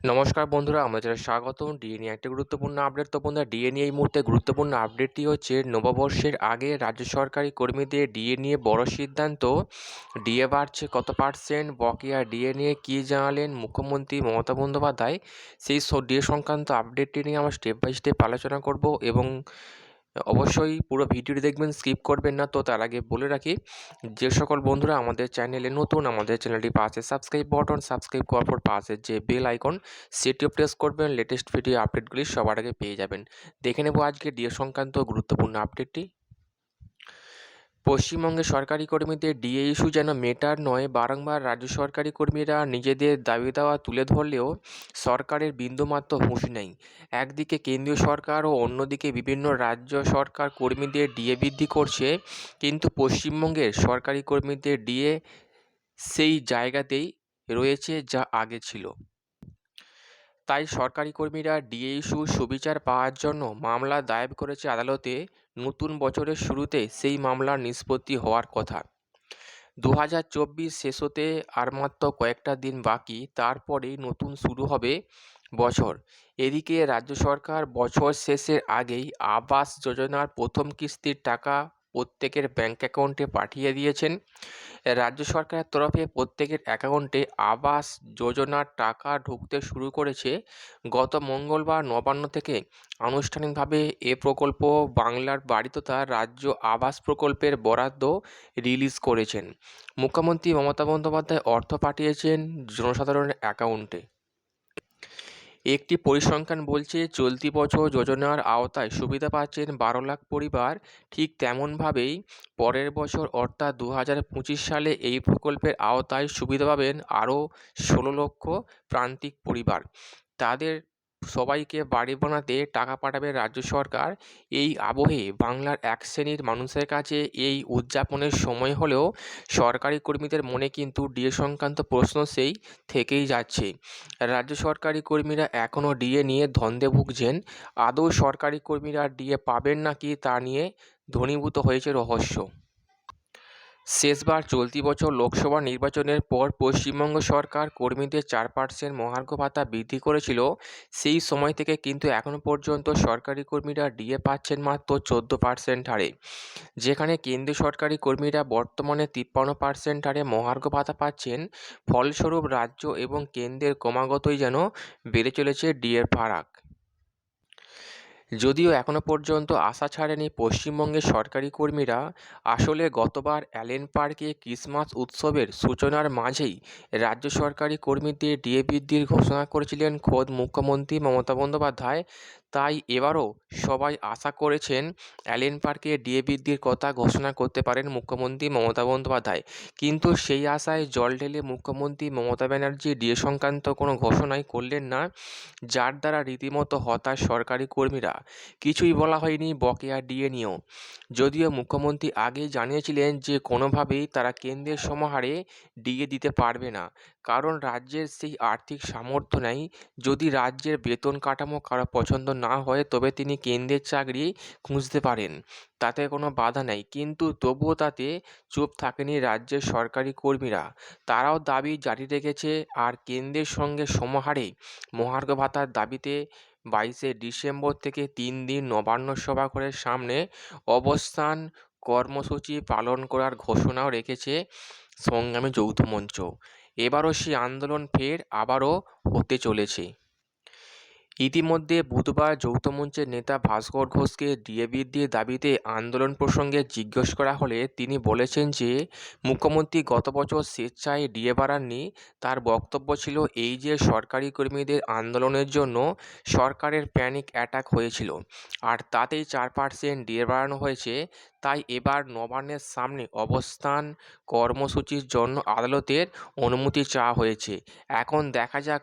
নমস্কার বন্ধুরা, আমাদের স্বাগতম। ডিএনএ একটা গুরুত্বপূর্ণ আপডেট তো বন্ধুরা ডিএনএ এই মুহূর্তে গুরুত্বপূর্ণ আপডেটটি হচ্ছে, নববর্ষের আগে রাজ্য সরকারি কর্মীদের ডিএনএ বড় সিদ্ধান্ত। ডিএ বাড়ছে কত পার্সেন্ট বকেয়া ডিএনএ কী জানালেন মুখ্যমন্ত্রী মমতা বন্দ্যোপাধ্যায়? সেই ডিএ সংক্রান্ত আপডেটটি নিয়ে আমরা স্টেপ বাই স্টেপ আলোচনা করব এবং অবশ্যই পুরো ভিডিওটি দেখবেন, স্কিপ করবেন না। তো তার আগে বলে রাখি, যে সকল বন্ধুরা আমাদের চ্যানেলে নতুন, আমাদের চ্যানেলটি পাশে সাবস্ক্রাইব বটন, সাবস্ক্রাইব করার পর পাশে যে বেল আইকন, সেটিও প্রেস করবেন। লেটেস্ট ভিডিও আপডেটগুলি সবার আগে পেয়ে যাবেন। দেখে নেব আজকে ডিএ সংক্রান্ত গুরুত্বপূর্ণ আপডেটটি পশ্চিমবঙ্গে সরকারি কর্মীদের ডিএ ইস্যু যেন মেটার নয়, বারংবার রাজ্য সরকারি কর্মীরা নিজেদের দাবি দাওয়া তুলে ধরলেও সরকারের বিন্দুমাত্র হুঁশ নেই। একদিকে কেন্দ্রীয় সরকার ও অন্যদিকে বিভিন্ন রাজ্য সরকার কর্মীদের ডিএ বৃদ্ধি করছে, কিন্তু পশ্চিমবঙ্গের সরকারি কর্মীদের ডিএ সেই জায়গাতেই রয়েছে যা আগে ছিল। তাই সরকারি কর্মীরা ডিএ সুবিচার পাওয়ার জন্য মামলা দায়ের করেছে আদালতে নতুন বছরের শুরুতে সেই মামলার নিষ্পত্তি হওয়ার কথা। দু হাজার চব্বিশ শেষ হতে আর মাত্র কয়েকটা দিন বাকি, তারপরেই নতুন শুরু হবে বছর। এদিকে রাজ্য সরকার বছর শেষের আগেই আবাস যোজনার প্রথম কিস্তির টাকা প্রত্যেকের ব্যাঙ্ক অ্যাকাউন্টে পাঠিয়ে দিয়েছেন। রাজ্য সরকারের তরফে প্রত্যেকের অ্যাকাউন্টে আবাস যোজনার টাকা ঢুকতে শুরু করেছে। গত মঙ্গলবার নবান্ন থেকে আনুষ্ঠানিকভাবে এ প্রকল্প বাংলার বাড়ি তথা রাজ্য আবাস প্রকল্পের বরাদ্দ রিলিজ করেছেন। মুখ্যমন্ত্রী মমতা বন্দ্যোপাধ্যায় অর্থ পাঠিয়েছেন জনসাধারণের অ্যাকাউন্টে একটি পরিসংখ্যান বলছে চলতি বছর যোজনার আওতায় সুবিধা পাচ্ছেন বারো লাখ পরিবার। ঠিক তেমনভাবেই পরের বছর অর্থাৎ দু হাজার পঁচিশ সালে এই প্রকল্পের আওতায় সুবিধা পাবেন আরও ষোলো লক্ষ প্রান্তিক পরিবার। তাদের সবাইকে বাড়ি বানাতে টাকা পাঠাবে রাজ্য সরকার। এই আবহে বাংলার এক শ্রেণির মানুষের কাছে এই উদযাপনের সময় হলেও সরকারি কর্মীদের মনে কিন্তু ডিএ সংক্রান্ত প্রশ্ন সেই থেকেই যাচ্ছে। রাজ্য সরকারি কর্মীরা এখনও ডিএ নিয়ে ধন্দে ভুগছেন। আদৌ সরকারি কর্মীরা ডিএ পাবেন নাকি তা নিয়ে ঘনীভূত হয়েছে রহস্য। শেষবার চলতি বছর লোকসভা নির্বাচনের পর পশ্চিমবঙ্গ সরকার কর্মীদের চার পার্সেন্ট মহার্ঘ ভাতা বৃদ্ধি করেছিল। সেই সময় থেকে কিন্তু এখনও পর্যন্ত সরকারি কর্মীরা ডিএ পাচ্ছেন মাত্র চোদ্দ পার্সেন্ট হারে। যেখানে কেন্দ্রীয় সরকারি কর্মীরা বর্তমানে তিপ্পান্ন পার্সেন্ট হারে মহার্ঘ ভাতা পাচ্ছেন। ফলস্বরূপ রাজ্য এবং কেন্দ্রের ক্রমাগতই যেন বেড়ে চলেছে ডিএর ফারাক। যদিও এখনও পর্যন্ত আশা ছাড়েনি পশ্চিমবঙ্গের সরকারি কর্মীরা, আসলে গতবার অ্যালেন পার্কে ক্রিসমাস উৎসবের সূচনার মাঝেই রাজ্য সরকারি কর্মীদের ডিএ বৃদ্ধির ঘোষণা করেছিলেন খোদ মুখ্যমন্ত্রী মমতা বন্দ্যোপাধ্যায়। তাই এবারও সবাই আশা করেছেন অ্যালেন পার্কে ডিএ বৃদ্ধির কথা ঘোষণা করতে পারেন মুখ্যমন্ত্রী মমতা বন্দ্যোপাধ্যায়। কিন্তু সেই আশায় জল ঢেলে মুখ্যমন্ত্রী মমতা ব্যানার্জি ডিএ সংক্রান্ত কোনো ঘোষণাই করলেন না, যার দ্বারা রীতিমতো হতাশ সরকারি কর্মীরা। কিছুই বলা হয়নি বকেয়া ডিএ নিয়েও। যদিও মুখ্যমন্ত্রী আগেই জানিয়েছিলেন যে কোনোভাবেই তারা কেন্দ্রের সমাহারে ডিএ দিতে পারবে না, কারণ রাজ্যের সেই আর্থিক সামর্থ্য নেই। যদি রাজ্যের বেতন কাঠামো কারও পছন্দ না হয় তবে তিনি কেন্দ্রের চাকরি খুঁজতে পারেন। তাতে কোনো বাধা নেই। কিন্তু তবুও তাতে চুপ থাকেনি রাজ্যের সরকারি কর্মীরা। তারাও দাবি জারি রেখেছে আর কেন্দ্রের সঙ্গে সমাহারে মহার্ঘ ভাতার দাবিতে বাইশে ডিসেম্বর থেকে তিন দিন নবান্ন সভা সভাঘরের সামনে অবস্থান কর্মসূচি পালন করার ঘোষণাও রেখেছে সংগ্রামী যৌথ মঞ্চ। এবারও সেই আন্দোলন ফের আবারও হতে চলেছে। ইতিমধ্যে বুধবার যৌথ মঞ্চের নেতা ভাস্কর ঘোষকে ডিএ বৃদ্ধির দাবিতে আন্দোলন প্রসঙ্গে জিজ্ঞেস করা হলে তিনি বলেছেন যে, মুখ্যমন্ত্রী গত বছর স্বেচ্ছায় ডিএ বাড়াননি। তার বক্তব্য ছিল এই যে সরকারি কর্মীদের আন্দোলনের জন্য সরকারের প্যানিক অ্যাটাক হয়েছিল আর তাতেই চার পার্সেন্ট ডিএ বাড়ানো হয়েছে, তাই এবার নবান্নের সামনে অবস্থান কর্মসূচির জন্য আদালতের অনুমতি চাওয়া হয়েছে। এখন দেখা যাক